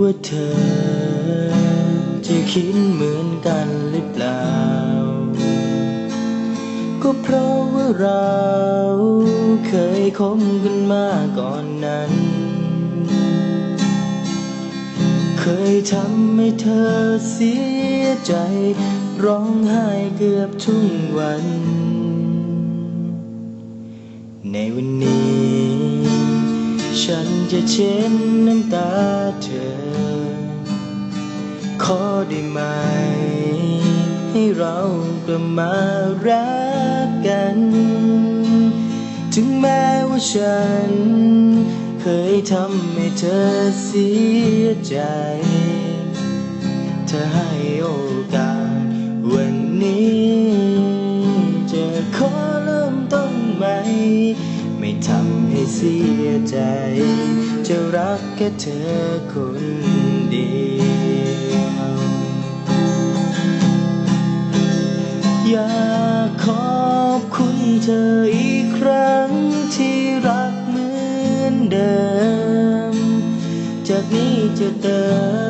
ว่าเธอ จะคิดเหมือนกันหรือเปล่า ก็เพราะว่าเราเคยคบกันมาก่อนนั้น เคยทำให้เธอเสียใจ ร้องไห้เกือบทุกวัน ในวันนี้ ฉันจะเช็ดน้ำตาเธอ ขอได้ไหม ให้เรากลับมารักกัน ถึงแม้ว่าฉัน เคยทำให้เธอเสียใจ เธอให้โอกาสวันนี้ จะขอเริ่มต้นใหม่ ไม่ทำ เสียใจ จะรักแค่เธอคนเดียว อยากขอบคุณเธออีกครั้งที่รักเหมือนเดิม จากนี้จะเติ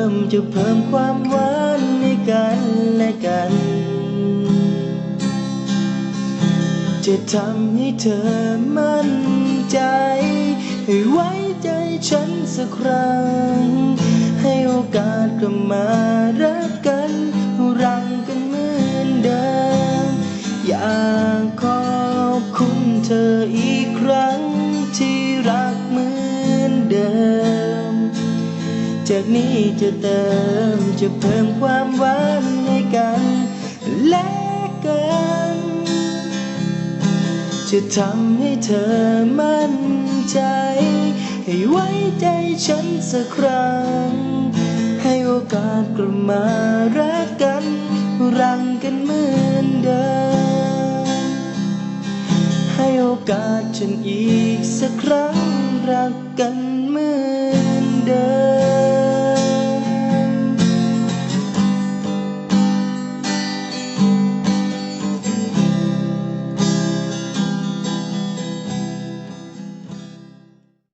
มจะเพิ่มความหวานให้กันและกันจะทำให้เธอมั่น ใจ ให้ไว้ใจฉันสักครั้ง ให้โอกาสกลับมารักกัน รังกันเหมือนเดิม อยากขอบคุณเธออีกครั้งที่รักเหมือนเดิม จากนี้จะเติมจะเพิ่มความหวานให้กันและกัน จะทำให้เธอมั่นใจ ให้ไว้ใจฉันสักครั้ง ให้โอกาสกลับมารักกัน รังกันเหมือนเดิม ให้โอกาสฉันอีกสักครั้งรักกันเหมือนเดิม